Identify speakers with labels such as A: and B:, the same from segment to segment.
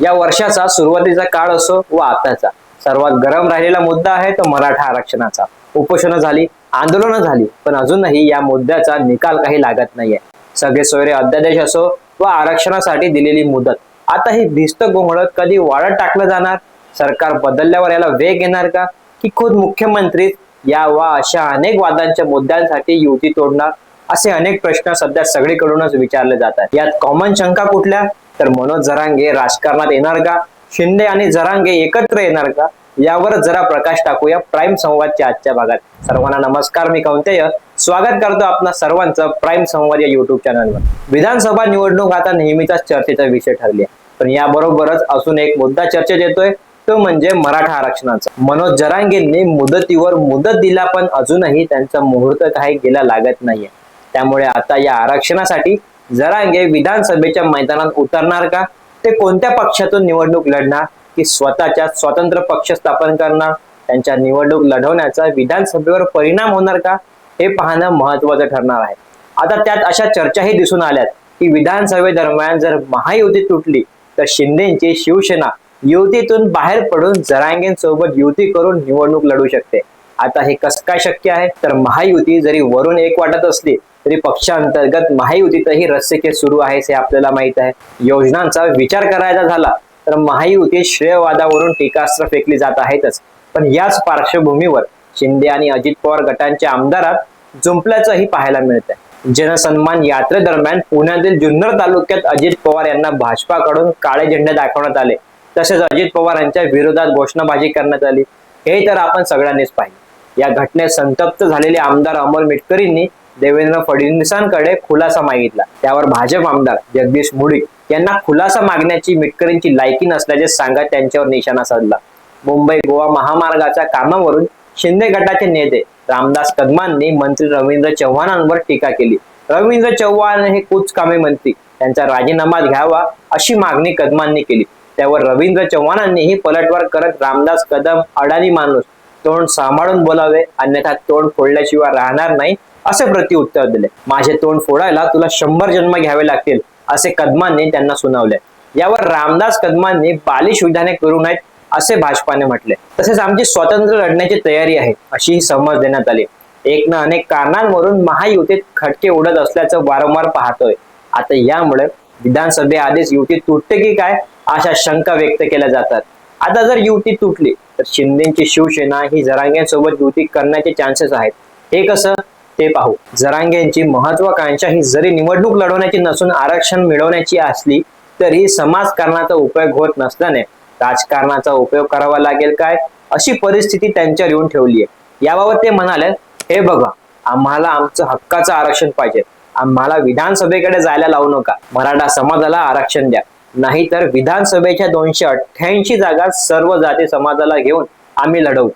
A: या वर्षाचा सुरुवातीचा काळ असो व आताचा. सर्वात गरम राहिलेला मुद्दा आहे तो मराठा आरक्षणाचा. उपोषणं झाली आंदोलनं झाली पण अजूनही या मुद्द्याचा निकाल काही लागत नाहीये. सगळे सोयरे अध्यादेश असो व आरक्षणासाठी दिलेली मुदत. आता ही भिस्त गोंगळ कधी वाढत टाकलं जाणार? सरकार बदलल्यावर याला वेग येणार का? की खुद मुख्यमंत्री या वा अशा अनेक वादांच्या मुद्द्यांसाठी युती तोडणार? असे अनेक प्रश्न सध्या सगळीकडूनच विचारले जातात यात कॉमन शंका कुठल्या? तर मनोज जरांगे राजकारणात येणार का? शिंदे आणि जरांगे एकत्र येणार का? यावर जरा प्रकाश टाकूया. प्राईम संवादच्या आजच्या भागात. सर्वांना नमस्कार मी कौंतेय. स्वागत करतो आपणा सर्वांचं प्राईम संवाद या युट्यूब चॅनलवर विधानसभा निवडणूक आता नेहमीचाच चर्चेचा विषय ठरली पण याबरोबरच अजून एक मुद्दा चर्चेत येतोय. तो म्हणजे मराठा आरक्षणाचा. मनोज जरांगेंनी मुदतीवर मुदत दिला पण अजूनही त्यांचा मुहूर्त काही गेला लागत नाहीये. त्यामुळे आता या आरक्षणासाठी जरांगे विधानसभेच्या मैदानात उतरणार का? ते कोणत्या पक्षातून निवडणूक लढणार? की स्वतःच्या स्वतंत्र पक्ष स्थापन करणार? त्यांच्या निवडणूक लढवण्याचा विधानसभेवर परिणाम होणार का? हे पाहणं महत्वाचं ठरणार आहे. आता त्यात अशा चर्चाही दिसून आल्यात की विधानसभेदरम्यान जर महायुती तुटली तर शिंदेची शिवसेना युतीतून बाहेर पडून जरांगेंसोबत युती करून निवडणूक लढू शकते. आता हे कसं काय शक्य आहे? तर महायुती जरी वरून एक वाटत असली तरी पक्षांतर्गत महायुतीतही रस्सेखेच सुरू आहे हे आपल्याला माहीत आहे. योजनांचा विचार करायचा झाला तर महायुती श्रेयवादावरून टीकास्त्र फेकली जात आहेतच. पण याच पार्श्वभूमीवर शिंदे आणि अजित पवार गटांच्या आमदारात जुंपल्याचंही पाहायला मिळत आहे जनसन्मान यात्रेदरम्यान पुण्यातील जुन्नर तालुक्यात अजित पवार यांना भाजपाकडून काळे झेंडे दाखवण्यात आले. तसेच अजित पवार यांच्या विरोधात घोषणाबाजी करण्यात आली. हे तर आपण सगळ्यांनीच पाहिले. या घटनेत संतप्त झालेले आमदार अमोल मिटकरींनी देवेंद्र फडणवीसांकडे खुलासा मागितला. त्यावर भाजप आमदार जगदीश मुळीक यांना खुलासा मागण्याची मिटकरींची लायकी नसल्याचे सांगत त्यांच्यावर निशाणा साधला. मुंबई गोवा महामार्गाच्या कामावरून शिंदे गटाचे नेते रामदास कदमांनी मंत्री रवींद्र चव्हाणांवर टीका केली. रवींद्र चव्हाण हे कुच कामे मंत्री. त्यांचा राजीनामा घ्यावा अशी मागणी कदमांनी केली. त्यावर रवींद्र चव्हाणांनीही पलटवार करत रामदास कदम अडाणी माणूस तोंड सांभाळून बोलावे अन्यथा तोंड फोडल्याशिवाय राहणार नाही असे प्रतिउत्तर दिले. माझे तोंड फोडायला तुला शंभर जन्म घ्यावे लागतील असे कदमांनी त्यांना सुनावले. यावर रामदास कदमांनी बालिश विधाने करू नयेत असे भाजपाने म्हटले. तसेच आमची स्वातंत्र्य लढण्याची तयारी आहे अशीही समज देण्यात आली. एक ना अनेक कारणांवरून महायुतीत खटके उडत असल्याचं वारंवार पाहतोय. आता यामुळे विधानसभेआधीच युती तुटते की काय अशा शंका व्यक्त केल्या जातात. आता जर युती तुटली तर शिंदेची शिवसेना ही जरांग्यांसोबत युती करण्याचे चान्सेस आहेत. हे कसं? ते पाहू. जरांगेंची महत्वाकांक्षा ही जरी निवडणूक लढवण्याची नसून आरक्षण मिळवण्याची असली तरी समाजकारणाचा उपयोग होत नसल्याने राजकारणाचा उपयोग करावा लागेल काय? अशी परिस्थिती त्यांच्यावर येऊन ठेवली आहे. याबाबत ते म्हणाले हे बघा आम्हाला आमचं हक्काचं आरक्षण पाहिजे. आम्हाला विधानसभेकडे जायला लावू नका. मराठा समाजाला आरक्षण द्या. नाहीतर विधानसभेच्या दोनशे अठ्ठ्याऐंशी जागा सर्व जाती समाजाला घेऊन आम्ही लढवू.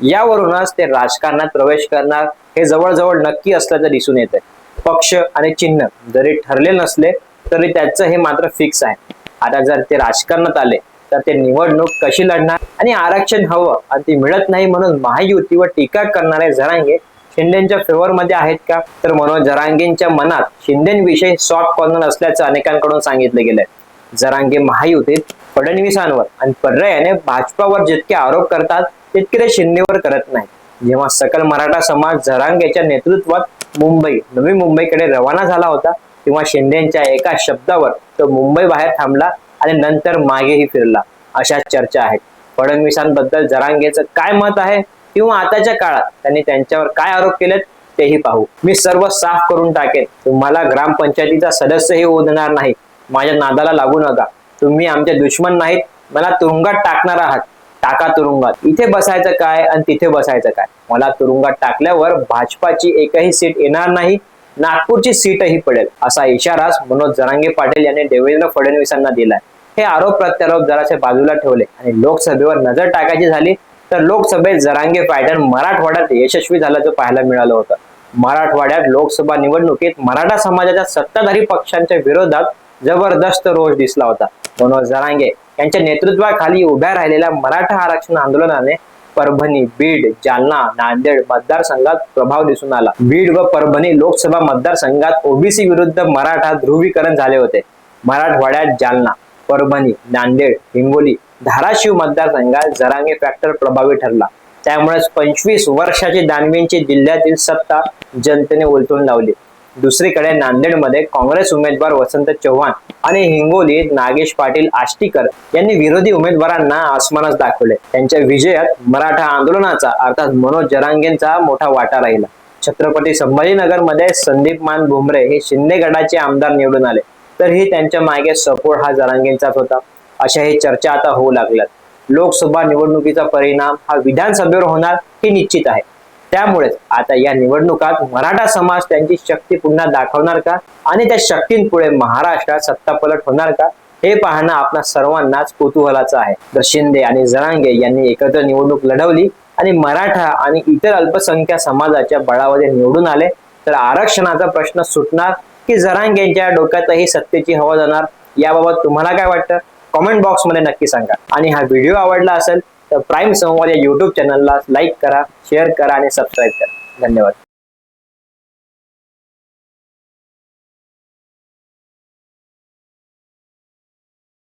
A: यावरूनच ते राजकारणात प्रवेश करणार हे जवळजवळ नक्की असल्याचं दिसून येत आहे पक्ष आणि चिन्ह जरी ठरले नसले तरी त्याचं हे मात्र फिक्स आहे. आता जर ते राजकारणात आले तर ते निवडणूक कशी लढणार आणि आरक्षण हवं आणि ती मिळत नाही म्हणून महायुतीवर टीका करणारे झरांगे शिंदेच्या फेवर मध्ये आहेत का? तर मनोज जरांगेंच्या मनात शिंदेविषयी सॉफ्ट कॉर्नर असल्याचं अनेकांकडून सांगितलं गेलंय. जरांगे महायुतीत फडणवीसांवर आणि पर्यायाने भाजपावर जितके आरोप करतात तितके ते शिंदेवर करत नाही जेव्हा सकल मराठा समाज जरांगेच्या नेतृत्वात मुंबई नवी मुंबईकडे रवाना झाला होता तेव्हा शिंदेच्या एका शब्दावर तो मुंबई बाहेर थांबला आणि नंतर मागेही फिरला. अशा चर्चा आहेत. फडणवीसांबद्दल जरांगेचं काय मत आहे? किंवा आताच्या काळात त्यांनी त्यांच्यावर काय आरोप केलेत? तेही पाहू. मी सर्व साफ करून टाकेन. तुम्हाला ग्रामपंचायतीचा सदस्यही होऊ देणार नाही. माझ्या नादाला लागू नका. तुम्ही आमचे दुश्मन नाहीत. मला तुरुंगात टाकणार आहात. टाका तुरुंगात. इथे बसायचं काय आणि तिथे बसायचं काय? मला तुरुंगात टाकल्यावर भाजपाची एकही सीट येणार नाही. नागपूरची सीटही पडेल. असा इशाराच मनोज जरांगे पाटील यांनी देवेंद्र फडणवीसांना दिलाय. हे आरोप प्रत्यारोप जरासे बाजूला ठेवले आणि लोकसभेवर नजर टाकायची झाली तर लोकसभेत जरांगे पॅटर्न मराठवाड्यात यशस्वी झाल्याचं पाहायला मिळालं होतं. मराठवाड्यात लोकसभा निवडणुकीत मराठा समाजाच्या सत्ताधारी पक्षांच्या विरोधात जबरदस्त रोष दिसला होता. मनोज जरांगे यांच्या नेतृत्वाखाली उभ्या राहिलेल्या मराठा आरक्षण आंदोलनाने परभणी बीड जालना नांदेड मतदारसंघात प्रभाव दिसून आला. बीड व परभणी लोकसभा मतदारसंघात ओबीसी विरुद्ध मराठा ध्रुवीकरण झाले होते. मराठवाड्यात जालना परभणी नांदेड हिंगोली धाराशिव मतदारसंघात जरांगे फॅक्टर प्रभावी ठरला. त्यामुळेच पंचवीस वर्षाची दानवेंची जिल्ह्यातील सत्ता जनतेने उलटून लावली. दुसरीकडे नांदेडमध्ये काँग्रेस उमेदवार वसंत चव्हाण आणि हिंगोलीत नागेश पाटील आष्टीकर यांनी विरोधी उमेदवारांना आसमानच दाखवले. त्यांच्या विजयात मराठा आंदोलनाचा अर्थात मनोज जरांगेंचा मोठा वाटा राहिला. छत्रपती संभाजीनगरमध्ये संदीप मान भुमरे हे शिंदे गटाचे आमदार निवडून आले. तर ही त्यांच्या मागे सपोर्ट हा जरांगेंचाच होता. अशा ही चर्चा आता होऊ लागल्यात. लोकसभा निवडणुकीचा परिणाम हा विधानसभेवर होणार हे निश्चित आहे. त्यामुळेच आता या निवडणुकात मराठा समाज त्यांची शक्ती पुन्हा दाखवणार का? आणि त्या शक्तींपुढे महाराष्ट्रात सत्तापलट होणार का? हे पाहणं आपल्या सर्वांनाच कुतूहलाचं आहे. तर शिंदे आणि जरांगे यांनी एकत्र निवडणूक लढवली आणि मराठा आणि इतर अल्पसंख्याक समाजाच्या बळामध्ये निवडून आले. तर आरक्षणाचा प्रश्न सुटणार की जरांगेंच्या डोक्यातही सत्तेची हवा जाणार? याबाबत तुम्हाला काय वाटतं? कमेंट बॉक्समध्ये नक्की सांगा. आणि हा व्हिडिओ आवडला असेल तर प्राईम संवाद या युट्यूब चॅनलला लाईक करा शेअर करा आणि सबस्क्राईब करा. धन्यवाद.